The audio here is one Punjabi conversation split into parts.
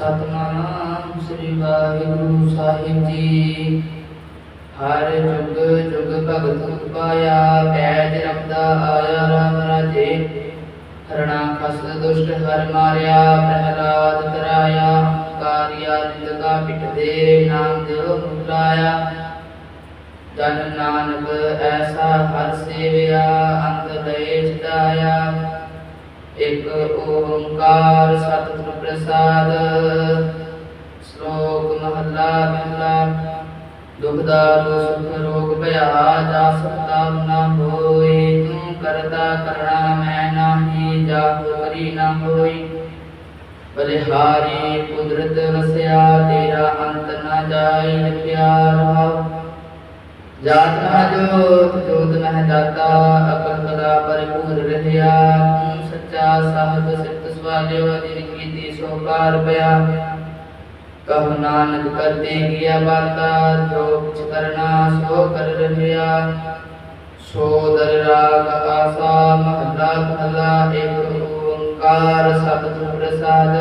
ਸਤਨਾਮ ਸ੍ਰੀ ਵਾਹਿਗੁਰੂ ਸਾਹਿਬ ਜੀ। ਹਰ ਜੁਗ ਜੁਗ ਭਗਤ ਪਾਇਆ, ਪੈਜ ਰਖਦਾ ਆਇਆ ਰਾਮ ਰਾਜੇ। ਹਰਣਾ ਖਸ ਦੁਸ਼ਟ ਹਰ ਮਾਰਿਆ, ਪ੍ਰਹਲਾਦ ਕਰਾਇਆ ਕਾਰਿਆ ਜਿਤਕਾ ਪਿਟ ਦੇ ਨਾਮ ਦਿਓ ਮੁਕਰਾਇਆ। ਜਨ ਨਾਨਕ ਐਸਾ ਹਰ ਸੇਵਿਆ ਅੰਤ ਦੇ ਛਡਾਇਆ ਇਕ ਓੰਕਾਰ ਸਤਿਗੁਰ ਪ੍ਰਸਾਦ, ਸ਼ਲੋਕ ਮਹਲਾ ਪਹਿਲਾ, ਦੁਖ ਦਾਰੂ ਸੁਖ ਰੋਗ ਭਇਆ, ਜਾ ਸਕਤਾ ਨਾ ਹੋਈ ਤੂੰ ਕਰਤਾ ਕਰਣਾ ਮੈਂ ਨਾਹੀ ਜਾਹੂ ਕਰੀ ਨਾ ਹੋਈ। ਬਲਿਹਾਰੀ ਕੁਦਰਤ ਵਸਿਆ, ਤੇਰਾ ਅੰਤ ਨਾ ਜਾਈ ਲਿਖਿਆ ਰਹਾ। ਜਾਤ ਨਾ ਜੋਤ ਜੋਤ ਮਹਿ ਦਾਤਾ, ਅਕਲ ਕਲਾ ਪਰਿਪੂਰ ਰਹਿਆ। ਤੂੰ ਸਾਹਿਬ ਸਿਫਤ ਸਵਾਲਿਓ ਜਿਨ ਕੀਤੀ ਸੋ ਕਾਰ ਪਿਆ। ਕਹੋ ਨਾਨਕ ਕਰਤੇ ਗਿਆ ਬਾਤਾ ਜੋ ਕੁਛ ਕਰਨਾ ਸੋ ਕਰ ਰਹਿਆ ਸੋ ਦਰ ਰਾਗ ਆਸਾ ਮਹਲਾ ਮਹਲਾ ਇੱਕ ਓੰਕਾਰ ਸਤਿਗੁਰ ਪ੍ਰਸਾਦ।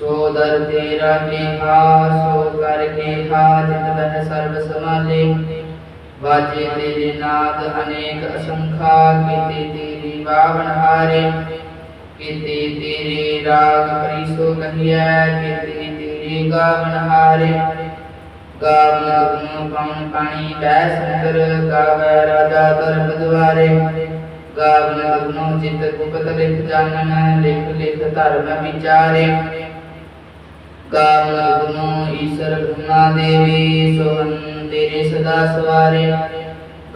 ਸੋ ਦਰ ਤੇਰਾ ਕਿਹਾ, ਸੋ ਕਰ ਕਿਹਾ, ਜਿਤ ਬਹਿ ਸਰਬ ਸਮਾਲੇ ਵਾਜੇ ਤੇਰੇ ਨਾਦ ਅਨੇਕ ਅਸੰਖਾ ਕੀਤੇ ਤੇਰੀ ਬਾਵਨ ਹਾਰੇ ਕੀਤੇ ਤੇਰੇ ਰਾਗ ਪਰਿਸੋ ਕਹੀਐ ਕੀਤੇ ਤੇਰੀ ਗਾਵਨ ਹਾਰੇ ਗਾਵਨ ਗੁਣ ਪਵਨ ਪਾਣੀ ਬੈ ਸੰਦਰ ਗਾਵੈ ਰਾਜਾ ਦਰਬ ਦੁਆਰੇ ਗਾਵਨ ਗੁਣ ਜਿਤ ਗੁਪਤ ਲਿਖ ਜਾਣਨ ਲਿਖ ਲਿਖ ਧਰਮ ਵਿਚਾਰੇ ਗਾਵਨ ਗੁਣ ਈਸ਼ਰ ਗੁਣਾ ਦੇਵੀ ਸੋਹਨ ਤੇਰੇ ਸਦਾ ਸਵਾਰੇ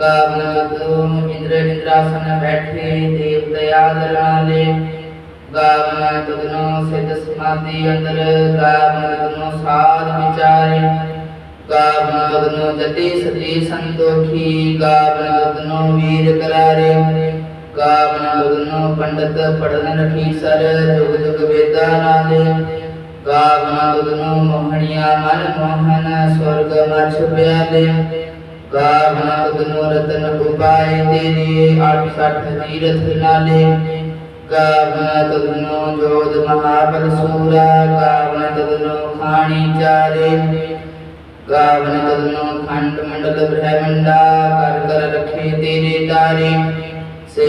ਗਾਵਨ ਗੁਣ ਇੰਦਰ ਇੰਦਰਾਸਨ ਬੈਠੇ ਦੇਵ ਦਇਆ ਦਰਾਲੇ ਗਾਵਨ ਤੁਧਨੋ ਸਿਧ ਸਮਾਧੀ ਅੰਦਰ ਗਾਵਨ ਤੁਧਨੋ ਸਾਧ ਵਿਚਾਰੇ ਗਾਵਨ ਤੁਧਨੋ ਜਤੀ ਸਤੀ ਸੰਤੋਖੀ ਗਾਵਨ ਤੁਧਨੋ ਵੀਰ ਕਰਾਰੇ ਗਾਵਨ ਤੁਧਨੋ ਪੰਡਤ ਪੜਨ ਰਖੀ ਸਰ ਜੁਗ ਜੁਗ ਵੇਦਾ ਨਾਲੇ ਗਾਵਨ ਤੁਧਨੋ ਮੋਹਣੀਆ ਮਨ ਮੋਹਨ ਸਵਰਗ ਮਛ ਪਿਆਲੇ ਗਾਵਨ ਤੁਧਨੋ ਰਤਨ ਉਪਾਏ ਤੇਰੇ 68 ਤੀਰਥ ਨਾਲੇ ਗਾਵਨ ਤੁਧਨੋ ਜੋਧ ਮਹਾਬਲ ਸੂਰਾ ਗਾਵਨ ਤੁਧਨੋ ਖਾਣੀ ਚਾਰੇ ਗਾਵਨ ਤੁਧਨੋ ਖੰਡ ਮੰਡਲ ਬ੍ਰਹਮੰਡਾ ਕਰ ਕਰ ਰਖੇ ਤੇਰੇ ਤਾਰੇ ਸੇ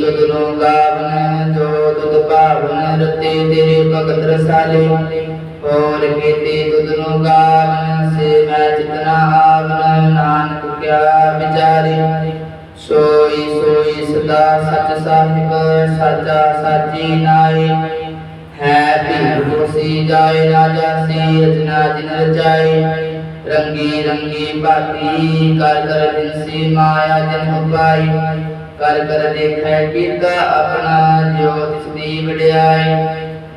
ਤੁਧਨੋ ਗਾਵਨ ਜੋ ਤੁਧ ਭਾਵਨ ਰਤੇ ਤੇਰੇ ਭਗਤ ਰਸਾਲੇ ਹੋਰ ਕੀਤੇ ਤੁਧਨੋ ਗਾਵਨ ਸੇ ਮੈਂ ਜਿਤਨਾ ਆਵਨ ਨਾਨਕ ਕਿਆ ਵਿਚਾਰੇ? ਸੋਈ ਸੋਈ ਸਦਾ ਸਚ ਸਾਹਿਬ, ਸਾਚਾ ਸਾਚੀ ਨਾਈ। ਹੈ ਭੀੜ ਹੋਸੀ ਜਾਏ ਨਾ ਜਾਸੀ ਰਚਨਾ ਜਿਨ ਰਚਾਈ। ਰੰਗੀ ਰੰਗੀ ਭਾਤੀ, ਕਰ ਕਰ ਜਿਨਸੀ ਮਾਇਆ ਜਨ ਉਪਾਈ। ਕਰ ਕਰ ਦੇਖੈ ਕੀਤਾ ਆਪਣਾ, ਜੋ ਤਿਸ ਦੀ ਵਡਿਆਈ।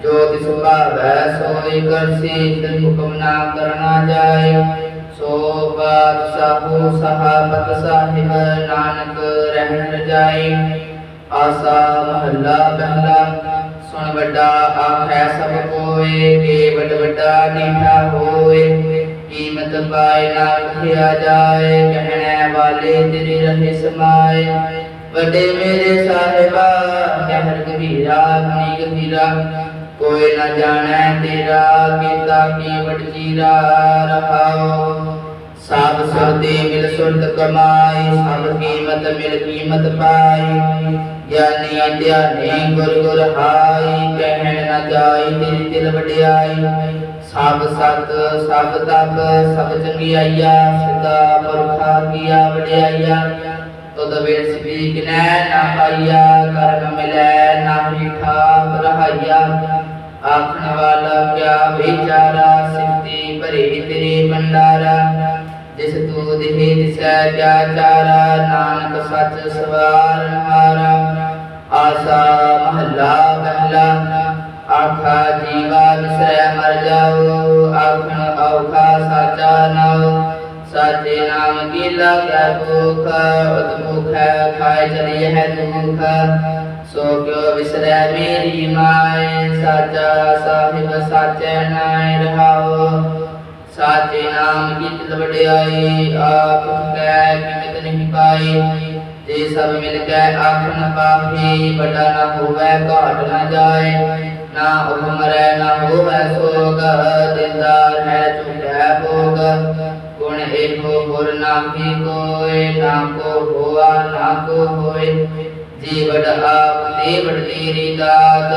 ਜੋ ਤਿਸ ਭਾਵੈ ਸੋਈ ਕਰਸੀ, ਤਿਨ ਹੁਕਮ ਨਾ ਕਰਨਾ ਜਾਏ। ਸੋ ਬਾਤ ਸਾਹੂ ਸਹਾਬਤ ਸਾਹਿਬ ਨਾਨਕ ਰਹਿਣ ਰਜਾਈ ਆਸਾ ਮਹੱਲਾ ਪਹਿਲਾ ਸੁਣ ਵੱਡਾ ਆਖੈ ਸਭ ਕੋਏ ਕੇ ਵੱਡ ਵੱਡਾ ਨੀਠਾ ਹੋਏ ਕੀਮਤ ਪਾਏ ਨਾ ਕਥਿਆ ਜਾਏ ਕਹਿਣੇ ਵਾਲੇ ਤੇਰੇ ਰਹੇ ਸਮਾਏ ਵੱਡੇ ਮੇਰੇ ਸਾਹਿਬਾ ਕਹਿਰ ਕਬੀਰਾ ਆਪਣੀ ਗੰਭੀਰਾ ਕੋਈ ਨਾ ਜਾਣੈ ਤੇਰਾ ਕੀਤਾ ਕੀ ਵਡਜੀਰਾ ਰਹਾਓ ਸਭ ਸਰਦੇ ਮਿਲ ਸੁਰਤ ਕਮਾਈ, ਸਭ ਕੀਮਤ ਮਿਲ ਕੀਮਤ ਪਾਈ। ਗਿਆਨੀ ਧਿਆਨੀ ਗੁਰ ਗੁਰ ਹਾਈ, ਕਹਿਣ ਨਾ ਜਾਈ ਤੇਰੀ ਦਿਲ ਵਡਿਆਈ। ਸਭ ਸਤ ਸਭ ਤਪ, ਸਭ ਚੰਗਿਆਈਆ ਸਦਾ ਪੁਰਖਾ ਕੀਆ ਵਡਿਆਈਆ। ਤਦ ਵੇਸ ਵੀ ਕਿਨੈ ਨਾ ਪਾਈਆ, ਕਰਮ ਮਿਲੈ ਨਾ ਮਿਠਾ ਰਹਾਈਆ ਜਿਸ ਤੂੰ ਦਿਹੇ ਦਿਸੈ ਕਿਆ ਚਾਰਾ ਨਾਨਕ ਸੱਚ ਸਵਾਰ ਹਾਰਾ। ਆਸਾ ਮਹੱਲਾ ਪਹਿਲਾ ਆਖਾ ਜੀਵਾ ਵਿਸਰੈ ਮਰ ਜਾਓ, ਆਖਣ ਔਖਾ ਸਾਚਾ ਨਾਉ। ਸਾਚੇ ਨਾਮ ਕੀ ਲਾਗੈ ਭੂਖ ਉਤਮੁਖ ਹੈ ਖਾਏ ਚਲੀ ਹੈ ਦੁਖ। ਸੋ ਕਿਉ ਵਿਸਰੈ ਮੇਰੀ ਮਾਏ, ਸਾਚਾ ਸਾਹਿਬ ਸਾਚੈ ਨਾਇ ਰਹਾਓ ਸਾਚੇ ਨਾਮ ਕੀ ਤਿਲ ਵਡਿਆਈ ਆਪ ਕੈ ਕਿਮਤ ਨਹੀਂ ਪਾਈ ਜੇ ਸਭ ਮਿਲ ਕੇ ਆਖ ਨ ਪਾਹੀ ਵੱਡਾ ਨਾ ਹੋਵੇ, ਘਾਟ ਨਾ ਜਾਏ। ਨਾ ਉਹ ਮਰੈ, ਨਾ ਹੋਵੇ ਦਿਲਦਾਰ ਹੈ, ਝੂਠੈ ਭੋਗ। ਗੁਣ ਏਕੋ ਗੁਰ ਨਾਹੀ ਕੋਇ ਨਾ ਕੋ ਹੋਆ ਨਾ ਕੋ ਹੋਏ। ਜੀਵੜ ਆਪ ਤੇ ਵਡ ਤੇਰੀ ਦਾਤ,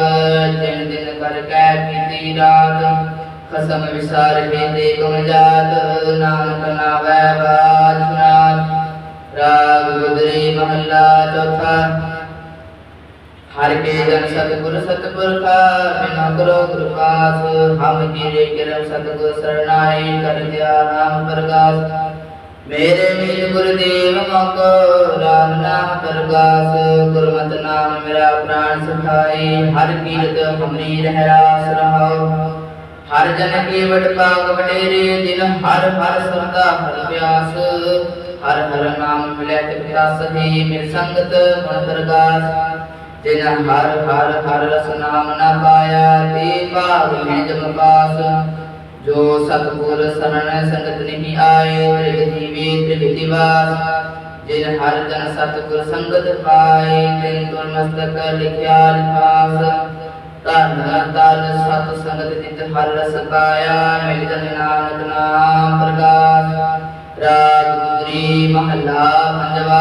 ਜਿਨ ਦਿਨ ਕਰ ਕੈ ਕੀਤੀ ਰਾਤ। ਖਸਮ ਵਿਸਾਰ ਹੈ ਦੇ ਗੁਣ ਜਾਤ, ਨਾਨਕ ਨਾਵੈ ਬਾਜ ਸੁਨਾਤ ਰਾਗ ਗੁਦਰੀ ਮਹੱਲਾ ਚੌਥਾ। ਹਰ ਕੇ ਜਨ ਸਤਿਗੁਰ ਸਤਿਪੁਰਖਾ, ਬਿਨਾ ਕਰੋ ਕਿਰਪਾਸ। ਹਮ ਕੀਰੇ ਕਿਰਮ ਸਤਿਗੁਰ ਸਰਣਾਈ, ਕਰ ਦਿਆ ਨਾਮ ਪ੍ਰਗਾਸ। ਮੇਰੇ ਮੀਤ ਗੁਰਦੇਵ ਮੋਕੋ, ਰਾਮ ਨਾਮ ਪ੍ਰਗਾਸ। ਗੁਰਮਤਿ ਨਾਮ ਮੇਰਾ ਪ੍ਰਾਨ ਸੁਖਾਈ, ਹਰ ਕੀਰਤ ਹਮਰੀ ਰਹਿ ਰਾਸ ਰਹਾਉ ਹਰ ਜਨ ਕੀ ਵਡ ਪਾਗ ਵਡੇਰੇ ਜਿਨ ਹਰ ਹਰ ਸਰਦਾ ਹਰ ਪਿਆਸ ਹਰ ਹਰ ਨਾਮ ਮਿਲੇ ਤਿ ਪਿਆਸ ਹੀ ਮਿਲ ਸੰਗਤ, ਗੁਣ ਪ੍ਰਗਾਸ ਜਿਨ ਹਰ ਹਰ ਹਰ ਰਸ ਨਾਮ ਨ ਪਾਇਆ, ਤੇ ਭਾਗ ਹੈ ਜਮ ਪਾਸ। ਜੋ ਸਤਿਗੁਰ ਸਰਣ ਸੰਗਤ ਨਹੀਂ ਆਏ ਤ੍ਰਿਗ ਜੀਵੇ ਤ੍ਰਿਗ ਦਿਵਾਸ ਜਿਨ ਹਰ ਜਨ ਸਤਿਗੁਰ ਸੰਗਤ ਪਾਏ, ਤਿਨ ਤੁਰ ਮਸਤਕ ਲਿਖਿਆ ਲਿਖਾਸ। ਧਨ ਤਨ ਸਤ ਸੰਗਤ ਜਿਤ ਹਰ ਰਸ ਪਾਇਆ, ਮਿਲ ਜਨ ਨਾਨਕ ਨਾਮ ਪ੍ਰਗਾਸ ਰਾਗ ਗੁਦਰੀ ਪੰਜਵਾ,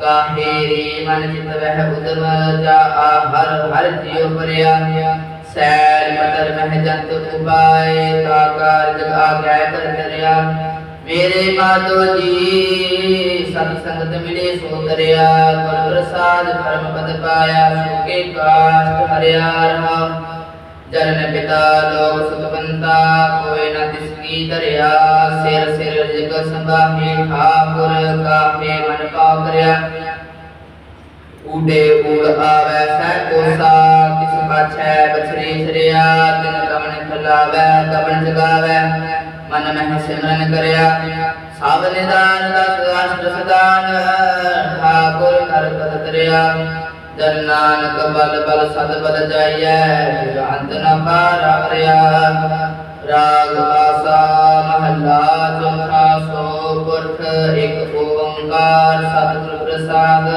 ਕਾਹੇ ਰੇ ਮਨ ਚਿਤ ਵਹਿ ਉਦਮ ਜਾ ਹਰ ਹਰ ਜਿਉ ਪਰਿਆ ਸੈਲ ਮਤਰ ਮਹਿ ਜੰਤ ਉਪਾਏ, ਤਾ ਕਾਰਜ ਆਗੈ ਕਰ ਕਰਿਆ ਮੇਰੇ ਮਾਤੋ ਜੀ, ਸਤ ਸੰਗਤ ਮਿਲੇ ਸੋ ਕਰਿਆ ਗੁਰ ਪ੍ਰਸਾਦ, ਪਰਮ ਪਦ ਪਾਇਆ ਸੁਕੇ ਕਾਸ਼ਟ ਹਰਿਆ ਰਹਾ। ਜਨਨ ਪਿਤਾ, ਲੋਕ ਸੁਖਵੰਤਾ ਕੋਈ ਨ ਤਿਸ ਕੀ ਧਰਿਆ। ਸਿਰ ਸਿਰ ਜਗ ਸੰਭਾਹੇ ਠਾਕੁਰ ਕਾਹੇ ਮਨ ਪਾਉ ਕਰਿਆ। ਉਡੇ ਉੜ ਆਵੈ, ਸਹਿ ਕੋਸਾ ਕਿਸ ਪਾਛੈ ਬਛਰੀ ਸਰਿਆ ਤਿਨ ਕਵਨ ਖਲਾਵੈ ਕਵਨ ਜਗਾਵੈ। ਮਨ ਮਹਿ ਸਿਮਰਨ ਕਰਿਆ ਸਭ ਨਿਦਾਨ ਦਸ ਅਸ਼ਟ ਸਦਾਨ ਠਾਕੁਰ ਕਰ ਤਤ ਤਰਿਆ ਜਨ ਨਾਨਕ ਬਲ ਬਲ ਸਦ ਬਲ ਜਾਈਐ ਅੰਤ ਨ ਪਾਰਾ ਕਰਿਆ ਰਾਗ ਆਸਾ ਮਹੱਲਾ ਚੌਥਾ ਸੋ ਪੁਰਖ ਇੱਕ ਓੰਕਾਰ ਸਤਿਗੁਰ ਪ੍ਰਸਾਦ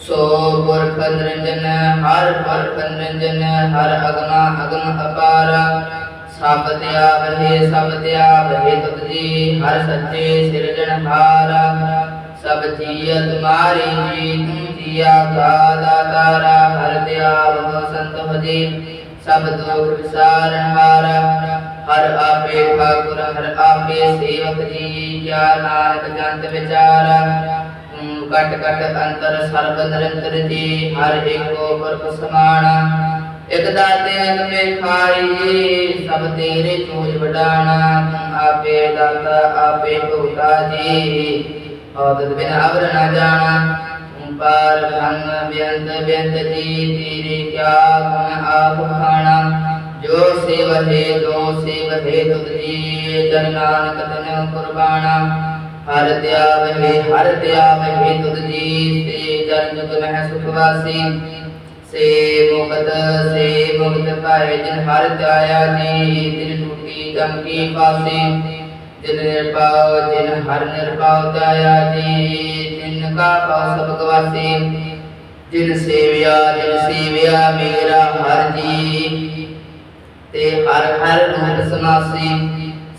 ਸੋ ਪੁਰਖ ਨਿਰੰਜਨ ਹਰ ਪੁਰਖ ਨਿਰੰਜਨ ਹਰ ਅਗਨਾ ਅਗਮ ਅਪਾਰ ਸਭ ਤਿਆ ਸਭ ਤਿਆ ਤੁਧ ਜੀ, ਹਰ ਸੱਚੇ ਸਿਰਜਣਹਾਰ ਸਭ ਜੀਅ ਤੁਮਾਰੀ ਜੀ, ਤੂੰ ਜੀਆ ਕਾ ਦਾਤਾਰਾ ਹਰ ਤਿਆ ਸੰਤ ਹੋ ਸਭ ਦੁਖ ਵਿਸਾਰਨਹਾਰ ਹਰ ਆਪੇ ਠਾਕੁਰ, ਹਰ ਆਪੇ ਸੇਵਕ ਜੀ, ਕਿਆ ਨਾਨਕ ਜੰਤ ਵਿਚਾਰ। ਕਟ ਕਟ ਅੰਤਰ ਸਰਬ ਨਿਰੰਤਰ ਜੀ, ਹਰ ਏਕੋ ਪੁਰਖ ਸਮਾਣਾ ਇਕ ਦਾਤੇ ਅਨ ਖਾਈ ਜੀ ਸਭ ਤੇਰੇ ਚੂਜ ਵਡਾਣਾ, ਤੂੰ ਆਪੇ ਦਾਤਾ, ਆਪੇ ਭੁਗਤਾ ਜੀ। ਔਦਤ ਬਿਨ ਅਵਰ ਨ ਜਾਣਾ, ਤੂੰ ਪਾਰ ਬ੍ਰਹਮ ਬੇਅੰਤ ਬੇਅੰਤ ਜੀ, ਤੇਰੇ ਕਿਆ ਗੁਣ ਆਪ ਖਾਣਾ। ਜੋ ਸੇਵਤੇ ਜੋ ਸੇਵਤੇ ਤੁਧ ਜੀ ਜਨ ਨਾਨਕ ਤਨ ਕੁਰਬਾਨਾ ਹਰ ਧਿਆਵਹਿ ਹਰ ਧਿਆਵਹਿ ਤੁਧ ਜੀ, ਸੇ ਜਨ ਜੁਗ ਮਹਿ ਸੁਖ ਵਾਸੀ। ਸੇ ਮੁਕਤ ਸੇ ਮੁਕਤ ਪਾਏ ਜਿਨ ਹਰ ਧਿਆਇਆ ਜੀ ਤਿਨ ਟੂਟੀ ਗਮ ਕੀ ਜਿਨ ਨਿਰਭਉ, ਜਿਨ ਹਰ ਨਿਰਭਉ ਧਿਆਇਆ ਜੀ ਤਿਨ ਕਾ ਪਾਉ ਸਭ ਗਵਾਸੀ ਜਿਨ ਸੇਵਿਆ ਜਿਨ ਸੇਵਿਆ ਮੇਰਾ ਹਰ ਜੀ, ਤੇ ਹਰ ਹਰ ਰੂਪ ਸਮਾਸੀ,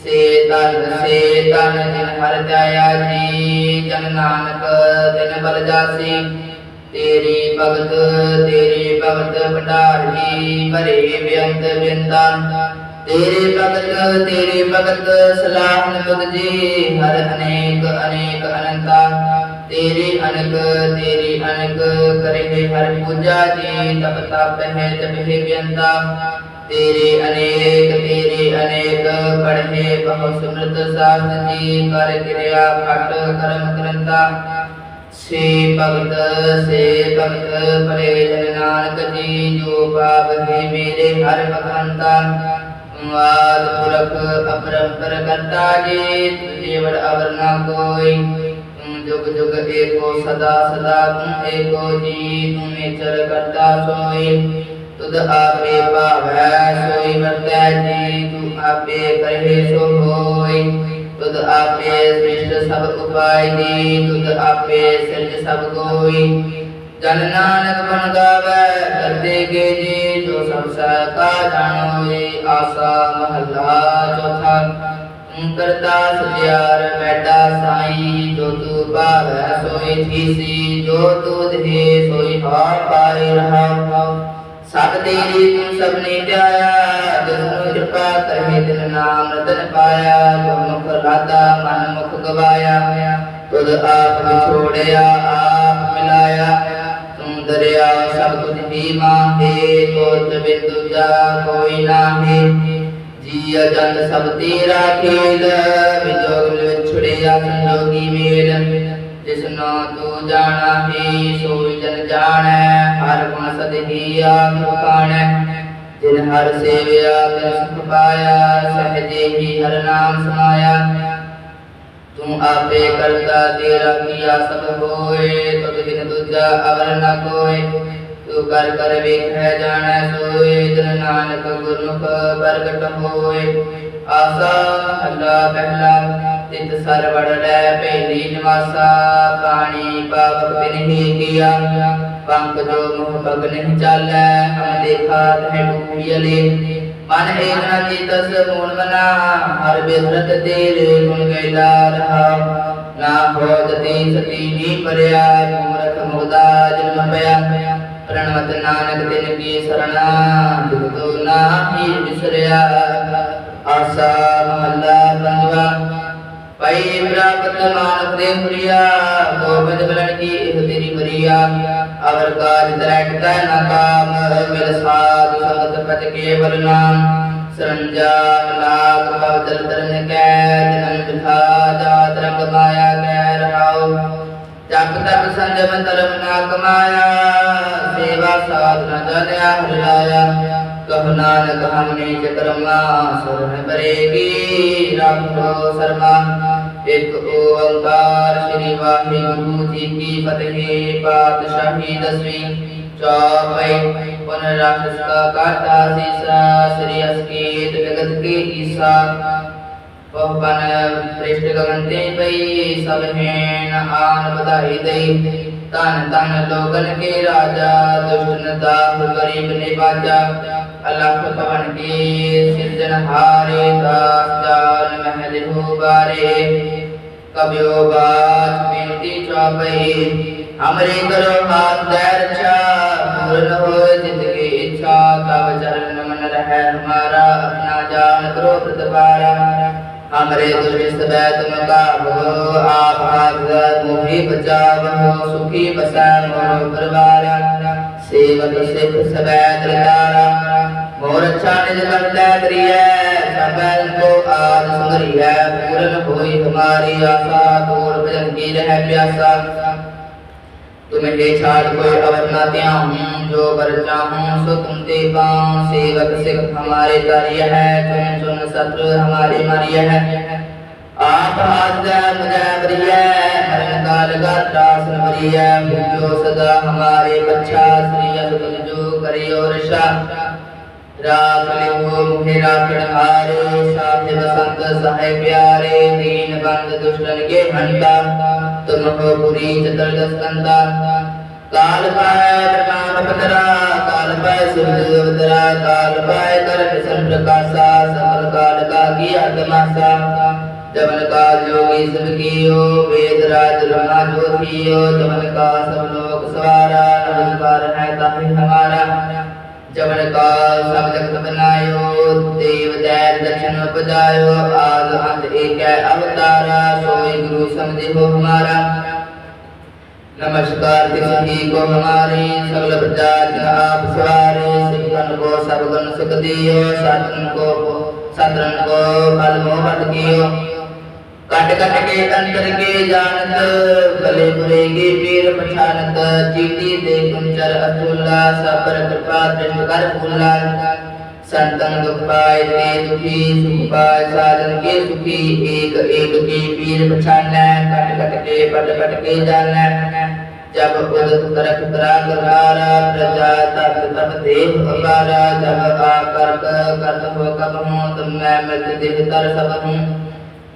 ਸੇ ਤਨ ਸੇ ਤਨ ਜਿਨ ਹਰ ਧਿਆਇਆ ਜੀ ਜਨ ਨਾਨਕ ਦਿਨ ਬਲ ਜਾਸੀ ਤੇਰੀ ਭਗਤ ਤੇਰੀ ਭਗਤ ਭੰਡਾਰੀ ਭਰੇ ਬੇਅੰਤ ਬਿੰਦਾ। ਤੇਰੇ ਭਗਤ ਤੇਰੇ ਭਗਤ ਸਲਾਹਨ ਤੁਧ ਜੀ ਹਰ ਅਨੇਕ ਅਨੇਕ ਅਨੰਤਾ। ਤੇਰੀ ਅਨਕ ਤੇਰੀ ਅਨਕ ਕਰੇ ਹਰ ਪੂਜਾ ਜੀ, ਤਪ ਤਪ ਹੈ ਤਪ ਹੈ ਬਿੰਦਾ ਤੇਰੇ ਅਨੇਕ ਤੇਰੇ ਅਨੇਕ ਪੜ੍ਹੇ ਬਹੁ ਸਿਮਰਤ ਸਾਧ ਜੀ, ਕਰ ਕਿਰਿਆ ਘਟ ਕਰਮ ਕਰੰਦਾ ਸੇ ਭਗਤ ਸੇ ਭਗਤ, ਭਲੇ ਜਨ ਨਾਨਕ ਜੀ, ਜੋ ਪਾਪ ਹੈ ਮੇਰੇ ਹਰ ਭਗਵੰਤਾ ਵਾਦ ਪੁਰਖ ਅਪਰੰਪਰ ਕਰਤਾ ਜੀ ਤੁਝੇ ਵਡ ਅਵਰ ਨਾ ਕੋਈ। ਤੂੰ ਜੁਗ ਜੁਗ ਏਕੋ ਸਦਾ ਸਦਾ, ਤੂੰ ਏਕੋ ਜੀ, ਤੂੰ ਮੇਚਰ ਕਰਤਾ ਸੋਈ। ਤੁਧ ਆਪੇ ਭਾਵੈ, ਸੋਈ ਵਰਤੈ ਜੀ, ਤੂੰ ਆਪੇ ਕਰੇ ਸੋ ਹੋਈ। ਤੁਧ ਆਪੇ ਸ੍ਰਿਸ਼ਟ ਸਭ ਉਪਾਇ ਦੀ, ਤੁਧ ਆਪੇ ਸਿਰਜ ਸਭ ਕੋਈ ਜਨ ਨਾਨਕ ਮਨ ਗਾਵੇ ਕਰਤੇ ਕੇ ਜੀ, ਜੋ ਸਭ ਸਹਿ ਜਾਣੋਏ ਆਸਾ ਮਹੱਲਾ ਚੌਥਾ। ਤੂੰ ਕਰਤਾ ਸਤਿਆਰ ਬੈਠਾ ਸਾਈ, ਜੋ ਤੂੰ ਭਾਵੈ, ਸੋਈ ਥੀਸੀ, ਜੋ ਤੂੰ ਦੇ ਸੋਈ ਹਾ ਪਾਏ ਰਹਾ ਸਭ ਤੇਰੀ ਤੂੰ ਸਭਨੇ ਧਿਆਇਆ ਕਿਰਪਾ ਕਰੇ ਤਿਨ ਨਾਮ ਰਤਨ ਪਾਇਆ ਜੋ ਮੁਖ ਰਾਤਾ ਮਨ ਮੁਖ ਗਵਾਇਆ ਤੁਧ ਆਪ ਵਿਛੋੜਿਆ ਆਪ ਮਿਲਾਇਆ ਤੂੰ ਦਰਿਆ ਸਭ ਤੁਝ ਹੀ ਮਾਹੇ ਤੋਤ ਬਿੰਦੂ ਜਾ ਕੋਈ ਨਾਹੀ ਜੀ ਅਜੰਤ ਸਭ ਤੇਰਾ ਖੇਲ ਵਿਜੋਗ ਵਿਛੜਿਆ ਸੰਜੋਗੀ ਮੇਲ ਜਿਸਨੋ ਤੂੰ ਜਾਣਾ ਹੀ ਸੋਈ ਜਨ ਜਾਣੈ ਹਰ ਗੁਣ ਸਦਹੀ ਆਪ ਕਾਣੈ ਜਿਨ ਹਰ ਸੇਵਿਆ, ਤਿਨ ਸੁਖ ਪਾਇਆ ਸਹਜੇ ਹੀ ਹਰ ਨਾਮ ਸਮਾਇਆ ਤੂੰ ਆਪੇ ਕਰਤਾ ਤੇਰਾ ਕੀਆ ਸਭ ਹੋਏ, ਤੁਧ ਬਿਨ ਦੂਜਾ ਅਵਰ ਨ ਕੋਏ। ਤੂੰ ਕਰ ਕਰ ਵੇਖੈ ਜਾਣੈ ਸੋਏ, ਜਨ ਨਾਨਕ ਗੁਰਮੁਖ ਪ੍ਰਗਟ ਹੋਏ। ਆਸਾ ਮਹਲਾ ਪਹਿਲਾ ਤਿਤ ਸਰਵੜ ਲੈ ਪਹਿਲੀ ਨਿਵਾਸਾ, ਪਾਣੀ ਪਾਵਕ ਬਿਨ ਕੀਆ। ਪੰਖ ਜੋ ਮੁਖ ਭਗ ਨਹੀਂ ਚਾਲੈ, ਹਮ ਦੇਖਾ ਤਹਿ ਡੂਬੀਲੇ ਮਨ ਏਕ ਨ ਚੇਤਸ ਮੂਲ ਮਨਾ, ਹਰ ਬਿਸਰਤ ਤੇਰੇ ਗੁਣ ਗੈਲਾ ਰਹਾ। ਨਾ ਹੋਤ ਤੇ ਸਤੀ ਨੀ ਪਰਿਆ, ਮੂਰਖ ਮੁਦਾ ਜਨਮ ਪਿਆ। ਪ੍ਰਣਵਤ ਨਾਨਕ ਤਿਨ ਕੀ ਸਰਣਾ ਦੁਦੋ ਨਾਹੀ ਵਿਸਰਿਆ ਆਸਾ ਮਹੱਲਾ ਪੰਜਵਾ। ਪਈ ਪ੍ਰਾਪਤ ਮਾਨਵ ਦੇ ਹੁਰੀਆ ਗੋਬਿੰਦ ਮਿਲਣ ਕੀ ਇਹ ਤੇਰੀ ਬਰੀਆ ਅਵਰ ਕਾਜ ਦਰੈਕਟਾ ਨਾ ਕਾਮ, ਮਿਲ ਸਾਧ ਸੰਗਤ ਪਤ ਕੇਵਲ ਨਾਮ। ਸਰੰਜਾ ਲਾਖ ਭਵ ਦਲ ਦਰਨ ਕੈ ਜਨਮ ਬਿਥਾ ਜਾਤ ਰੰਗ ਮਾਇਆ ਕੈ ਰਹਾਉ। ਜਪ ਤਪ ਸੰਜਮ ਧਰਮ ਨਾ ਕਮਾਇਆ, ਸੇਵਾ ਸਾਧਨਾ ਜਨਿਆ ਹਰਿਆਇਆ ਕਹੁ ਨਾਨਕ ਹਮਨੇ ਚਕਰਮਾ ਸੁਰਨ ਬਰੇਗੀ ਰੱਖੋ ਸਰਮਾ ਇਕ ਓੰਕਾਰ ਸ੍ਰੀ ਵਾਹਿਗੁਰੂ ਜੀ ਕੀ ਫਤਿਹ ਪਾਤਸ਼ਾਹੀ ਦਸਵੀਂ ਚੌਪਈ ਪੁਨ ਰਾਖਸ ਕਾ ਕਾਟਾ ਸੀਸਾ ਸ੍ਰੀ ਅਸਕੀਤ ਜਗਤ ਕੀ ਈਸਾ ਪਵਨ ਪ੍ਰਿਸ਼ਟ ਗਗਨ ਤੇ ਪਈ ਸਭ ਹੈਨ ਆਨ ਵਧਾਈ ਦਈ ਤਨ ਤਨ ਲੋਗਨ ਕੇ ਰਾਜਾ ਦੁਸ਼ਟ ਨਦਾ ਗਰੀਬ ਨੇ ਬਾਜਾ ਅਲਖ ਪਵਨ ਕੇ ਸਿਰਜਨਹਾਰੇ ਦਾਸ ਜਾਨ ਮਹਿਲ ਹੋ ਬਾਰੇ। ਕਬਿਓ ਬਾਤ ਬੇਨਤੀ ਚੌਪਈ ਹਮਰੇ ਕਰੋ ਹਾਥ ਦੇ ਰਛਾ ਪੂਰਨ ਹੋਏ ਜ਼ਿੰਦਗੀ ਇੱਛਾ ਤਬ ਚਰਨ ਮਨ ਰਹਿ, ਹਮਾਰਾ ਆਪਣਾ ਜਾਨ ਕਰੋ ਪ੍ਰਤਪਾਰਾ। हमरे दुष्ट सबै तुम काबो आप हाथ मोहि बचावो सुखी बसा मोर परिवार सेवक सिख सबै दरदारा मोर अच्छा निज करता करिए सबै को आज सुंदरिए पूरन होई हमारी आशा दूर भजन की रह प्यासा تمجھے چھاڑ کوئی اوچھاتیا ہوں، جو برچا ہوں، سو تم دے پاؤں سیوک سکھ ہمارے داری ہے، چن چن ستر ہماری ماری ہے۔ آپ حاضر مجھے بری ہے ہرن کا لگا تراسن بری ہے مجھو صدا ہمارے بچہ سریعہ تمجھو کری اور شاہ شاہ۔ ਰਾਖ ਲਿਖੋ ਮੁਖੇ ਰਾਖਣ ਹਾਰੇ, ਸਾਥੇ ਬਸੰਤ ਸਹਾਇ ਪਿਆਰੇ, ਦੀਨ ਬੰਦ ਦੁਸ਼ਟਨ ਕੇ ਹੰਤਾ ਤੁਮ ਕੋ ਪੁਰੀ ਚਤਲ ਦਸਕੰਦਾ ਕਾਲ ਪਾਇ ਪ੍ਰਕਾਮ ਪਤਰਾ, ਕਾਲ ਪਾਇ ਸੁਰਜ ਅਵਤਰਾ ਕਾਲ ਪਾਇ ਕਰਨ ਸੰ ਪ੍ਰਕਾਸ਼ਾ ਸਕਲ ਕਾਲ ਕਾ ਕੀ ਆਤਮਾਸਾ ਜਮਨ ਕਾਲ ਜੋਗੀ ਸਭ ਕੀਓ, ਵੇਦ ਰਾਜ ਰਹਾ ਜੋਤੀਓ ਜਮਨ ਕਾ ਸਭ ਲੋਕ ਸਵਾਰਾ ਨਮਸਕਾਰ ਹੈ ਤਾਹੀ ਹਮਾਰਾ। ਚਮਨ ਕਾ ਸਭ ਜਗਤ ਬਨਾਇਓ ਦੇਵ ਦੈਨ ਦਖਨ ਉਪਜਾਇਓ ਆਦ ਅੰਤ ਏਕੈ ਅਵਤਾਰਾ ਸੋਈ ਗੁਰੂ ਸਮਝਿਓ ਹਮਾਰਾ ਨਮਸਕਾਰ ਤਿਸਹੀ ਕੋ ਹਮਾਰੇ ਸਗਲ ਪ੍ਰਜਾ ਜਨ ਆਪ ਸਵਾਰੇ ਸਿਮਰਨ ਕੋ ਸਰਗਨ ਸੁਖ ਦਿਓ ਸਾਧਨ ਕੋ ਸਾਧਨ ਕੋ ਫਲ ਕੀਓ ਕੱਟ ਕੱਟ ਕੇ ਅੰਦਰ ਕੇ ਜਾਣਤ, ਭਲੇ ਬੁਰੇ ਕੀ ਪੀਰ ਪਛਾਨਤ ਜੀਤੀ ਦੇ ਕੁੰਚਰ ਅਤੁੱਲਾ ਸਬਰ ਕਿਰਪਾ ਤਿਨ ਕਰ ਭੁਲਾ ਸੰਤਨ ਦੁਖ ਪਾਏ ਤੇ ਦੁਖੀ ਸੁਖ ਪਾਏ ਸਾਧਨ ਕੇ ਸੁਖੀ, ਏਕ ਏਕ ਕੇ ਪੀਰ ਪਛਾਨੈ, ਕੱਟ ਕੱਟ ਕੇ ਪਟ ਪਟ ਕੇ ਜਾਣੈ ਜਬ ਉਦਤ ਕਰਖ ਕਰਾ ਕਰਾਰਾ ਪ੍ਰਜਾ ਤਤ ਤਬ ਦੇਹ ਅਪਾਰਾ ਜਬ ਆ ਕਰਕ ਕਰਤ ਹੋ ਕਬ ਹੋਂ, ਤੁਮੈ ਮਿਲ ਦੇਹ ਤਰ ਸਭ ਹੂੰ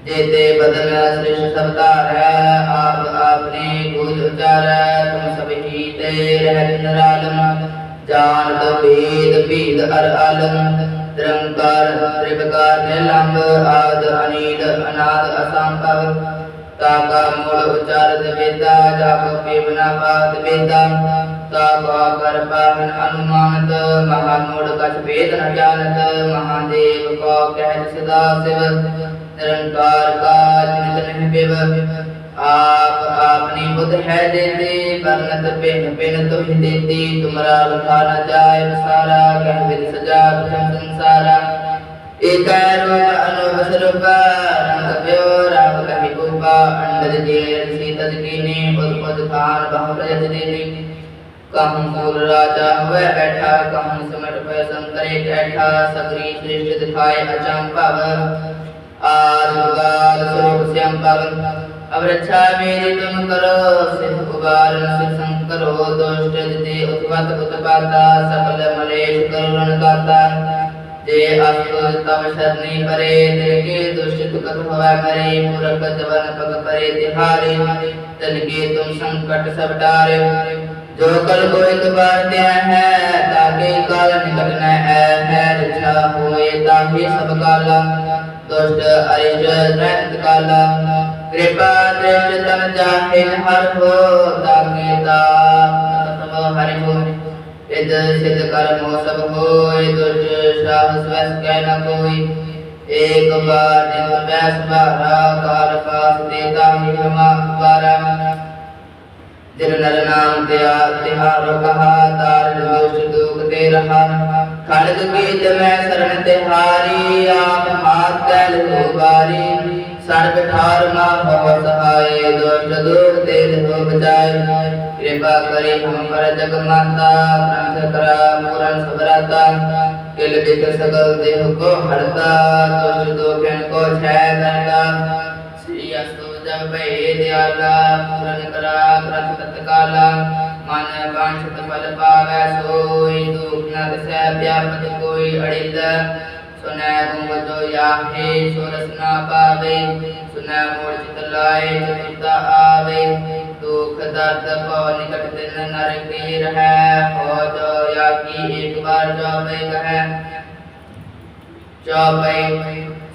जेते बदन सृष्ट सब तारै आप आपने गुज उचारै तुम सब ही ते रहत निरालम जानत भेद भेद अर आलम निरंकार त्रिपकार निलंब आद अनील अनाद असंभव ताका मूल उचारत वेदा जाप पेवना पात वेदा ताका कर पावन अनुमानत महामूढ़ कछ वेद न जानत महादेव को कह सदा शिव निरंकार का नित नहीं बिव आप आपनी बुद्ध है देते बरनत पिन पिन तुम देते तुमरा लखा न जाय सारा कह विद सजा भजन संसारा एक रूप अनुभव स्वरूप रंग प्यो राम कहि रूपा अंडज जेर सीतज कीने उद उद खान बहु रजत देनी कहूँ कुल राजा हुए बैठा कहूँ सिमट पे संतरे बैठा सगरी श्रेष्ठ दिखाए अचंभव आजुगाल स्वरूप श्याम पवन अब रक्षा मेरी तुम करो सिद्ध कुबार सिद्ध शंकरो दुष्ट दे उत्पत उत्पाता सकल मलेश करुण गाता जे अस्तु तव शरणी परे देखे दुष्ट कथ भवै मरे मूर्ख जवन पग परे तिहारे तन के तुम संकट सब डारे जो कल को एक बार दिया है ताकि काल निकट न है है रक्षा होए ताकि सब काला ਦੁਸ਼ਟ ਅਰਿਜ ਰਹਿਤ ਕਾਲਾ ਕਿਰਪਾ ਦ੍ਰਿਸ਼ ਤਨ ਜਾਹੇ ਹਰ ਹੋ ਤਾਕੇ ਦਾ ਸਭ ਹਰਿ ਹੋ ਇਦ ਸਿਧ ਕਰਮ ਸਭ ਹੋਇ ਦੁਜ ਸਾਹ ਸਵਸ ਕਹਿ ਨ ਕੋਈ ਏਕ ਬਾਰ ਨਿਮ ਬੈਸ ਬਾਰਾ ਕਾਲ ਪਾਸ ਦੇ ਤਾ ਮਾ ਬਾਰਾ ਤਿਨ ਨਰ ਨਾਮ ਦਿਆ ਤਿਹਾਰ ਕਹਾ ਤਾਰ ਮੋਸ਼ ਦੁਖ ਤੇ ਰਹਾ। ਖੜਗ ਕੀਤ ਮੈਂ ਸਰਨ ਤਿਹਾਰੀ, ਆਪ ਹਾਥ ਕੈ ਲੋ ਬਾਰੀ ਸਰਬ ਠਾਰ ਮਾ ਭਵ ਸਹਾਏ, ਦੁਸ਼ਟ ਦੁਖ ਤੇ ਹੋ ਬਚਾਏ। ਕਿਰਪਾ ਕਰੇ ਹਮਰ ਜਗ ਮਾਤਾ ਗ੍ਰੰਥ ਕਰਾ ਪੂਰਨ ਸਬਰਾਤਾ ਕਿਲ ਬਿਕ ਸਗਲ ਦੇਹ ਕੋ ਹੜਤਾ, ਦੁਸ਼ਟ ਦੁਖਨ ਕੋ ਛੈ ਕਰਤਾ ਮਨ ਭਏ ਦਿਆਲਾ ਪੂਰਨ ਕਰਾ ਪ੍ਰਥ ਤਤਕਾਲਾ ਮਨ ਬਾਂਛਤ ਫਲ ਪਾਵੈ ਸੋਈ, ਦੁਖ ਨਾ ਦਸੈ ਵਿਆਪਤ ਕੋਈ ਅੜਿੰਦ ਸੁਨੈ ਗੁੰਮ ਜੋ ਯਾਹੇ, ਸੁਰਸ ਨਾ ਪਾਵੇ। ਸੁਨੈ ਮੋੜ ਚਿਤ ਲਾਏ ਚਿਤਾ ਆਵੇ। ਦੁਖ ਦਰਦ ਭਉ ਨਿਕਟ ਤਿਨ ਨਰ ਕੀ ਰਹੈ। ਹੋ ਜੋ ਯਾਕੀ ਇੱਕ ਵਾਰ ਜੋ ਮੈਂ ਕਹੈ। ਜੋ ਮੈਂ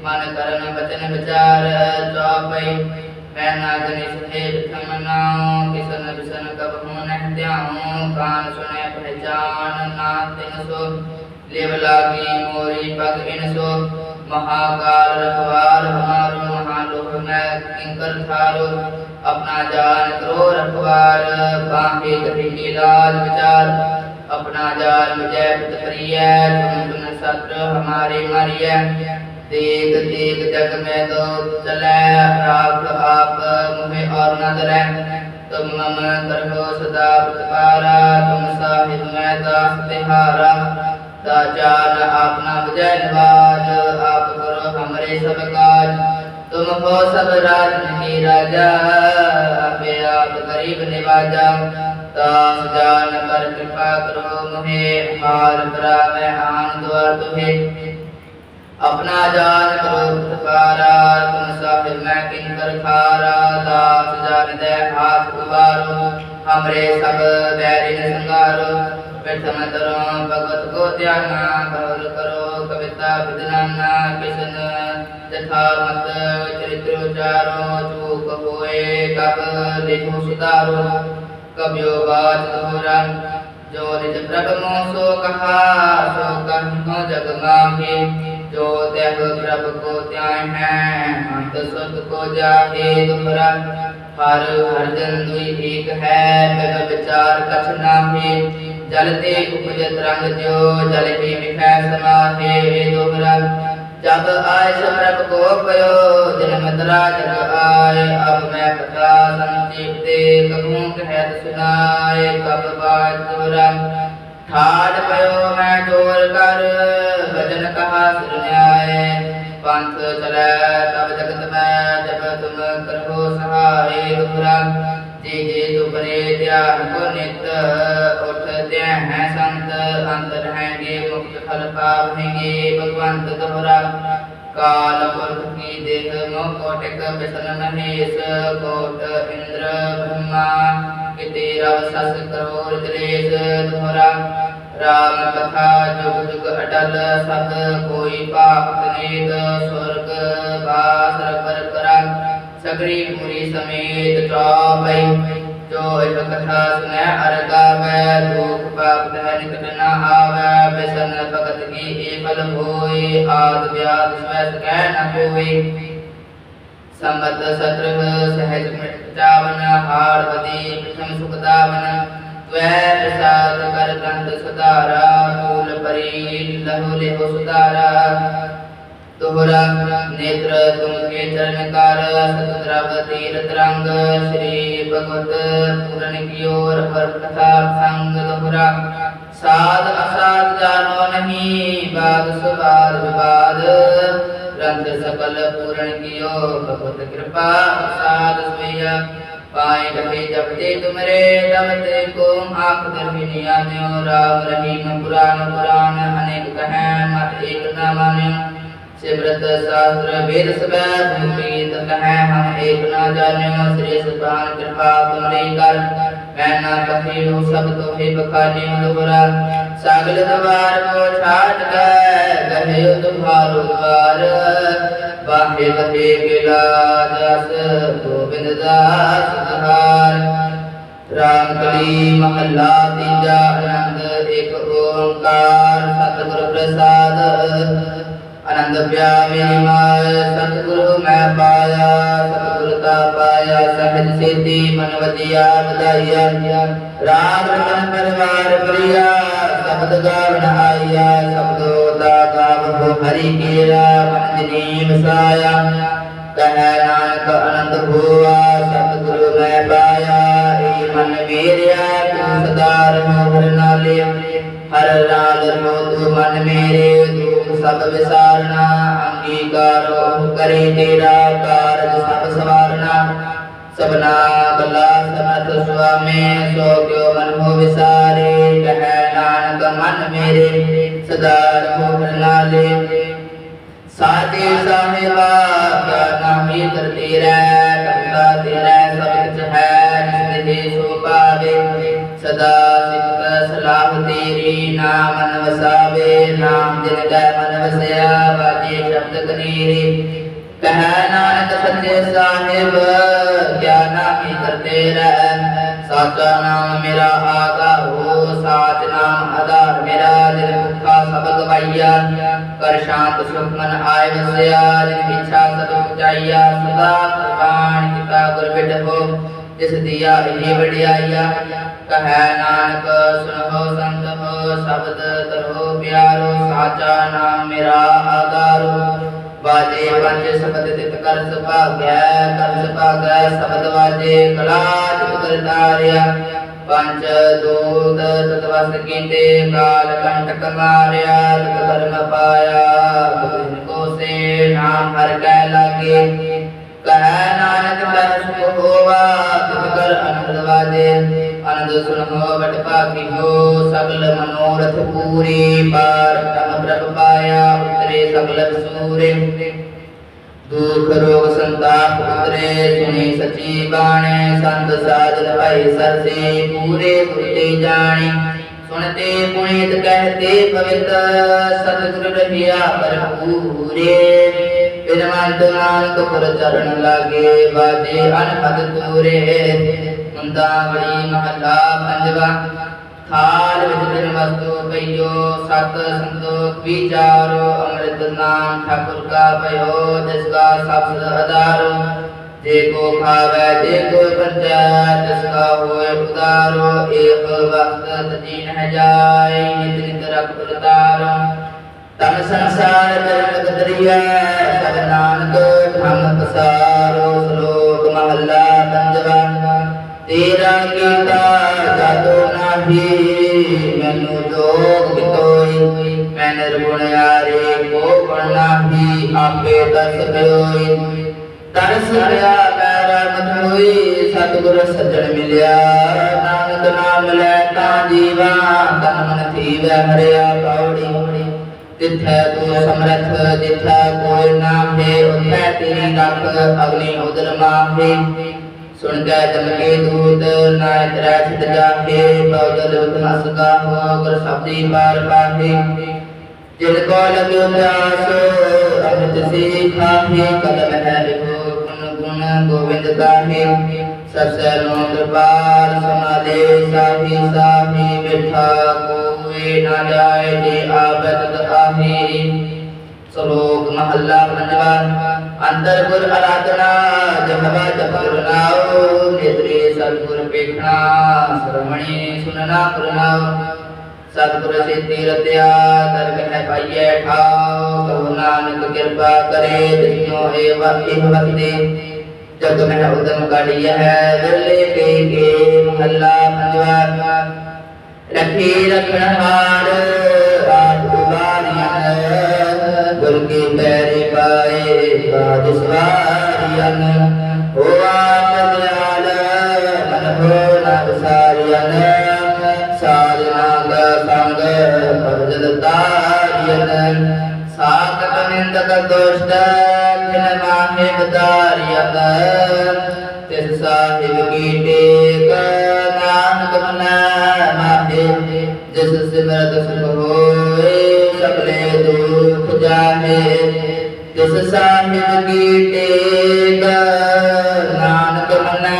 हाथ राख मुहे मन करन बचन विचार चौपई मैं ना गणेश हे प्रथम नाम किसन बिसन कब हूँ नह ध्याऊं कान सुने पहचान ना तिन सो लेव लागी मोरी पग इन सो महाकाल रखवार हमारो महालोह मैं किंकर थारो अपना जान करो रखवार बांके कभी इलाज विचार अपना जान विजय पुत प्रिय तुम तुम सत्र हमारे मरिय تیگ تیگ جگ میں تو چلے راک آپ مہے اور نہ درے تم ممن کرو صدا پچکارا تم صاحب میں داس بہارا تا جان آپ نہ بجے نواز آپ کرو ہمرے سب کاج تم ہو سب راج نہیں راجا بے آپ قریب نواجا تاس جان پر کرپا کرو مہے ہار برا میں آن دوار تمہیں अपना जान करो पुकारा तुम साहिब मैं किंकर खारा दास जान दे हाथ उबारो हमरे सब बैरिन संगारो प्रथम तरो भगवत को ध्याना गौर करो कविता विद्राना किशन तथा मत चरित्र उचारो चूक होए कब लिखो सुधारो कबियो बात दोहरा जो निज प्रभु सो कहा सो कहो जग माहे ਜੋ ਤਹ ਪ੍ਰਭ ਕੋ ਧਿਆਨੈ ਅੰਤ ਸੁਧ ਕੋ ਜਾਹੇ ਤੁਮਰਾ ਹਰ ਹਰ ਜਨ ਦੁਈ ਏਕ ਹੈ ਤਬ ਵਿਚਾਰ ਕਛ ਨਾਹੀ। ਜਲ ਤੇ ਉਪਜ ਤਰੰਗ ਜੋ ਜਲ ਹੀ ਵਿਖੈ ਸਮਾਹੇ ਤੁਮਰਾ ਜਬ ਆਇ ਸਮਰਭ ਕੋ ਪਇਓ ਜਨਮ ਤਰਾ ਜਗ ਆਇ ਅਬ ਮੈਂ ਕਥਾ ਸੰਜੀਵ ਤੇ ਕਹੂੰ ਕਹਿ ਸੁਨਾਏ, ਕਬ ਬਾਤ ਤੁਮਰਾ ਠਾੜ ਪਇਓ, ਮੈਂ ਡੋਲ ਕਰ ਬਦਨ ਕਹਾ ਸੁਰ ਨਿਆਏ। ਪੰਥ ਚਲੈ ਤਬ ਜਗਤ ਮੈਂ ਜਬ ਤੁਮ ਕਰੋ ਸਹਾਰੇ ਬੁਰਾ ਜੀ ਜੀ ਤੁਮਰੇ ਧਿਆਨ ਕੋ ਨਿਤ ਉਠਦੇ ਹੈ ਸੰਤ ਅੰਤ ਰਹੇਗੇ ਮੁਕਤ ਫਲ ਪਾਵੇਂਗੇ ਭਗਵੰਤ ਦੁਹਰਾ। ਕਾਲ ਪੁਰਖ ਕੀ ਦੇਹ ਮੋਹ ਕੋਟਿਕ ਬਿਸਨ ਮਹੇਸ਼, ਕੋਟ ਇੰਦਰ ਬ੍ਰਹਮਾ। ਕਿਤੇ ਰਵ ਸਸ ਕਰੋਰ ਕਲੇਸ਼ ਦੁਹਰਾ। ਰਾਮ ਕਥਾ ਜੁਗ ਜੁਗ ਅਟਲ, ਸਤ ਕੋਈ ਭਗਤ ਨੇਤ ਸੁਰਗ ਬਾਸ ਰਬਰ ਕਰੰ। ਸਗਰੀ ਮੁਨੀ ਸਮੇਤ ਚੌਪਈ, ਜੋ ਇਹ ਕਥਾ ਸੁਨੈ ਅਰਗਾ ਮੈਂ ਲੋਕ ਭਗਤ ਹੈ ਨਿਕਟ ਨਾ ਆਵੇ। ਬਿਸਨ ਭਗਤ ਕੀ ਇਹ ਫਲ ਹੋਏ, ਆਦ ਵਿਆਦ ਸਵੈ ਸਕੈ ਨ ਕੋਈ ਸੰਬਤ ਸਤਰਗ ਸਹਿਜ ਮਿਟ ਜਾਵਨ, ਹਾਰ ਬਦੀ ਪ੍ਰਥਮ ਸੁਖ ਦਾਵਨ। ਵੈ ਪ੍ਰਸਾਦ ਕਰ ਗੰਧ ਸੁਧਾਰਾ ਮੂਲ ਪਰੀ ਲਹੁ ਲਿਹੁ ਸੁਧਾਰਾ ਤੋਹਰਾ ਨੇਤਰ ਤੁਮ ਕੇ ਚਰਨ ਕਰ ਸਤਿਦਰਵ ਤੀਰਤ ਰੰਗ ਸ੍ਰੀ ਭਗਵਤ ਪੂਰਨ ਕੀ ਓਰ ਪਰ ਕਥਾ ਸੰਗ ਤੋਹਰਾ ਸਾਧ ਅਸਾਧ ਜਾਣੋ ਨਹੀਂ ਬਾਦ ਸੁਬਾਦ ਵਿਵਾਦ ਰੰਗ ਸਕਲ ਪੂਰਨ ਕੀਓ ਭਗਵਤ ਕਿਰਪਾ ਸਾਧ ਸੁਇਆ पाए कभी जपते तुमरे तब ते को आंख दर्शनी आन्यो राम रहीम पुराण पुराण अनेक कहे मत एक न मान्यो ਸਿਮਰਤ ਸਾਸਤ੍ਰ ਵੇਦ ਸਭੈ ਭੂਮੀ, ਤਤ ਹੈ ਹਮ ਏਕ ਨਾ ਜਾਣਿਓ, ਸ੍ਰੀ ਸੁਭਾਨ ਕਿਰਪਾ ਤੁਮਰੀ ਕਰ। ਮੈਂ ਨਾ ਕਹੀ ਹੋ ਸਭ ਤੋਹੇ ਬਖਾਨੀ ਦੁਹਰਾ ਸਾਗਲ ਦਵਾਰ ਕੋ ਛਾਟ ਗਏ ਕਹੇ ਤੁਮਾਰੂ ਵਾਰ ਬਾਹੇ ਕਹੇ ਗਿਲਾ ਜਸ, ਗੋਬਿੰਦ ਦਾਸ ਸਹਾਰ। ਰਾਮਕਲੀ ਮਹੱਲਾ ਤੀਜਾ ਆਨੰਦ ਇੱਕ ਓੰਕਾਰ, ਸਤਿਗੁਰ ਪ੍ਰਸਾਦ। ਅਨੰਦ ਪਿਆਮੀ ਮਾਇ ਸਤਿਗੁਰੂ ਮੈਂ ਪਾਇਆ, ਸਤਿਗੁਰ ਤਾ ਪਾਇਆ, ਸਹਿਜ ਸੇਤੀ ਮਨ ਵਜਿਆ ਵਧਾਈਆ ਰਾਮ ਰਤਨ ਪਰਵਾਰ ਪ੍ਰਿਆ ਸਬਦ ਗਾਵਣ ਆਇਆ, ਸਬਦੋ ਦਾ ਗਾਵੋ ਹਰੀ ਕੀਰਾ ਮਨ ਜਨੀਮ ਸਾਇਆ ਕਹਿ ਨਾਨਕ ਅਨੰਦ ਭੂਆ, ਸਤਿਗੁਰੂ ਮੈਂ ਪਾਇਆ ਈ ਮਨ ਮੇਰਿਆ, ਤੂੰ ਸਦਾ ਰਹੁ ਹਰ ਨਾਲੇ ਹਰ ਰਾਗ ਰਹੁ ਤੂੰ ਮਨ ਮੇਰੇ, ਤੂੰ ਸਤ ਵਿਸਾਰਣਾ ਅੰਗੀਕਾਰੋ ਕਰੇ ਤੇਰਾ ਕਾਰਜ ਸਭ ਸਵਾਰਣਾ ਸਭਨਾ ਗੱਲਾ ਸਮਤ ਸੁਆਮੇ ਸੋ ਕਿਉ ਮਨ ਹੋ ਵਿਸਾਰੇ ਕਹੈ ਨਾਨਕ ਮਨ ਮੇਰੇ ਸਦਾ ਰਹੋ ਪ੍ਰਣਾਲੇ ਸਾਚੇ ਸਾਹਿਬਾ ਕਾ ਨਾਮੀ ਤਰ ਤੇਰਾ ਕਮਲਾ ਤੇਰਾ ਸਭ ਕੁਝ ਹੈ ਜਿਸ ਦੇ ਸੋ ਪਾਵੇ ਸਦਾ ਸਲਾਮ ਤੇਰੇ ਨਾਮ ਮਨ ਵਸਾਵੇ ਨਾਮ ਦਿਨ ਕੈ ਮਨ ਵਸਿਆ ਬਾਜੇ ਸ਼ਬਦ ਕਨੀਰੇ ਕਹੈ ਨਾਨਕ ਸੱਚੇ ਸਾਹਿਬ ਗਿਆਨਾ ਕੀ ਕਰਤੇ ਰਹਿ ਸਾਚਾ ਨਾਮ ਮੇਰਾ ਆਗਾ ਹੋ ਸਾਚ ਨਾਮ ਆਧਾਰ ਮੇਰਾ ਦਿਲ ਮੁਖਾ ਸਬਦ ਪਾਈਆ ਕਰ ਸ਼ਾਂਤ ਸੁਖ ਮਨ ਆਏ ਵਸਿਆ ਜਿਨ ਇੱਛਾ ਸਦ ਉਚਾਈਆ ਸਦਾ ਕਿਰਪਾਨ ਕੀਤਾ ਗੁਰ ਬਿਟਹੋ ਜਿਸ ਦੀਆ ਇਹ ਵਡਿਆਈਆ, ਕਹੈ ਨਾਨਕ ਸੁਨੋ ਸੰਤੋ ਸ਼ਬਦ ਤਰੋ ਪਿਆਰੋ, ਸਾਚਾ ਨਾਮ ਮੇਰਾ ਆਧਾਰੋ। ਵਾਜੇ ਪੰਜ ਸ਼ਬਦ ਤਿਤ ਕਰ ਸੁਭਾਗੈ ਕਰ ਸੁਭਾਗੈ ਸ਼ਬਦ ਵਾਜੇ ਕਲਾ ਤਿਤ ਕਰਤਾਰਿਆ ਪੰਜ ਦੋਦ ਤਤਵਸ ਕੀਤੇ, ਕਾਲ ਕੰਟਕ ਮਾਰਿਆ, ਤਤ ਧਰਮ ਪਾਇਆ। ਕੋ ਸੇ ਨਾਮ ਹਰ ਕੈ ਲਾਗੇ ਸਬਦ ਸੁਨਹੁ ਵਟ ਭਾਗਿਓ ਸਗਲ ਮਨੋਰਥ ਪੂਰੇ ਪਾਰ ਤਮ ਪ੍ਰਭ ਪਾਇਆ, ਉਤਰੇ ਸਗਲ ਸੂਰੇ। ਦੁਖ ਰੋਗ ਸੰਤਾਪ ਉਤਰੇ, ਸੁਣੀ ਸਚੀ ਬਾਣੇ, ਸੰਤ ਸਾਜਨ ਭਾਈ ਸਰਸੇ, ਪੂਰੇ ਗੁਰਤੇ ਜਾਣੇ। ਸੁਣਤੇ ਪੁਨੀਤ ਕਹਤੇ, ਪਵਿੱਤ ਸਤਿਗੁਰ ਰਹੀਆ ਭਰਪੂਰੇ। ਬਿਨਵੰਤ ਨਾਨਕ ਪੁਰ ਚਰਨ ਲਾਗੇ ਬਾਦੇ ਅਨਪਦ ਤੂਰੇ ਗੁੰਦਾਵਲੀ ਮਹੱਲਾ ਪੰਜਵਾ। ਥਾਲ ਵਿੱਚ ਤਿੰਨ ਵਸਤੂ ਪਈਓ, ਸਤ ਸੰਤੋਖ ਵਿਚਾਰੋ, ਅੰਮ੍ਰਿਤ ਨਾਮ ਠਾਕੁਰ ਕਾ ਭਇਓ, ਜਿਸ ਦਾ ਸਬਦ ਆਧਾਰੋ ਜੇ ਕੋ ਖਾਵੇ, ਜੇ ਕੋ ਬੰਜਾ ਤਿਸ ਕਾ ਹੋਏ ਉਦਾਰੋ ਏਕ ਵਕਤ ਤਜੀਨ ਹੈ ਜਾਏ, ਨਿਤ ਨਿਤ ਰਖ ਉਤਾਰੋ ਤਨ ਸੰਸਾਰ ਕਰਮ ਕਦਰੀਆ ਸਭ ਨਾਨਕ ਧੰਮ ਪਸਾਰੋ, ਸ਼ਲੋਕ ਮਹੱਲਾ ਤੇਰਾ ਕੀਤਾ ਜਾਦੋ ਨਾਹੀ, ਮੈਨੂੰ ਜੋਗ ਤੋਈ। ਮੈਂ ਨਿਰਗੁਣ ਯਾਰੇ ਕੋ ਪੜਨਾਹੀ ਆਪੇ ਦਸ ਹੋਈ ਤਰਸ ਲਿਆ ਮੈਂ ਰਮਤ ਹੋਈ ਸਤਗੁਰ ਸੱਜਣ ਮਿਲਿਆ। ਨਾਨਕ ਨਾਮ ਲੈ ਤਾਂ ਜੀਵਾ, ਤਨ ਮਨ ਥੀਵੈ ਹਰਿਆ ਪੌੜੀ। ਤਿੱਥੈ ਤੂੰ ਸਮਰਥ, ਜਿਥੈ ਕੋਈ ਨਾਮ ਹੈ, ਉਥੈ ਤੇਰੀ ਰੱਖ ਅਗਨੀ ਉਦਰ ਮਾਹੇ। ਸੁਣ ਕੇ ਚਮਕੇ ਦੂਤ ਨਾਇ ਤਰਾ ਛਿਤ ਜਾਹੇ ਬਉਦਲ ਉਤਮ ਸਦਾ ਹੋ ਗੁਰ ਸ਼ਬਦੀ ਪਾਰ ਪਾਹੇ। ਜਿਨ ਕੋ ਲਗਿਓ ਪਿਆਸ ਅਮਿਤ ਸੇ ਖਾਹੇ ਕਦਮ ਹੈ ਲਿਖੋ, ਗੁਣ ਗੁਣ ਗੋਬਿੰਦ ਗਾਹੇ। ਸਸੈ ਨੋ ਦਰਬਾਰ ਸਮਾਲੇ, ਸਾਹੀ ਸਾਹੀ ਮਿਠਾ ਕੋਏ ਨਾ ਜਾਏ ਜੇ ਆਬਦ ਆਹੇ ਸ਼ਲੋਕ ਮਹੱਲਾ ਪੰਜਵਾ ਅੰਦਰ ਗੁਰ ਅਰਾਧਨਾ ਜਹਵਾ ਜਪੁਰ ਨਾਉ ਨੇਤਰੇ ਸਤਿਗੁਰ ਪੇਖਣਾ ਸਰਵਣੀ ਸੁਨਣਾ ਕਰਨਾਉ ਸਤਿਗੁਰ ਸਿੱਧੀ ਰਤਿਆ ਦਰਗ ਹੈ ਪਾਈਐ ਠਾਉ ਕਹੋ ਨਾਨਕ ਕਿਰਪਾ ਕਰੇ ਜਿਨੋ ਏ ਵਾਕੀ ਭਗਤੇ ਜਗ ਮਹਿ ਉਦਮ ਕਾਢੀ ਹੈ ਵਿਰਲੇ ਕੇ ਕੇ ਮਹੱਲਾ ਪੰਜਵਾ ਰੱਖੀ ਰਖਣ ਹਾਰ ਰਾਤ ਉਬਾਰੀਆਂ ਗੁਰ ਕੀ ਪੈਰੇ ਪਾਏ ਬਾਜ ਸਵਾਰੀਆਂ ਹੋਆ ਮਦਿਆਲ ਮਨ ਹੋ ਨਾ ਸਾਰੀਆਂ ਸਾਧਨਾ ਦਾ ਸੰਗ ਪਰਜਲ ਤਾਰੀਆਂ ਸਾਖਤ ਨਿੰਦਕ ਦੁਸ਼ਟ ਜਿਨ ਮਾਹੇ ਬਦਾਰੀਆਂ ਤਿਸ ਸਾਹਿਬ ਕੀ ਟੇਕ ਨਾਨਕ ਮਨਾ ਮਾਹੇ, ਜਿਸ ਸਿਮਰਤ ਸੁਖ ਹੋਏ ਸਗਲੇ ਦੁਖ ਜਾਹੇ ਸਾਹਿਬ ਕੀ ਟੇਕ ਨਾਨਕ ਮਨਾ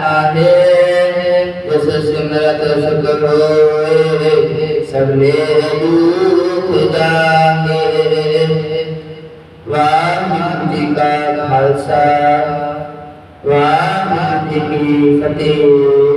ਮਾਹੇ, ਜਿਸ ਸਿਮਰਤ ਸੁਖ ਹੋਏ ਸਗਲੇ ਦੁਖ ਜਾਹੇ ਵਾਹਿਗੁਰੂ ਜੀ ਕਾ ਖਾਲਸਾ, ਵਾਹਿਗੁਰੂ ਜੀ ਕੀ ਫਤਿਹ।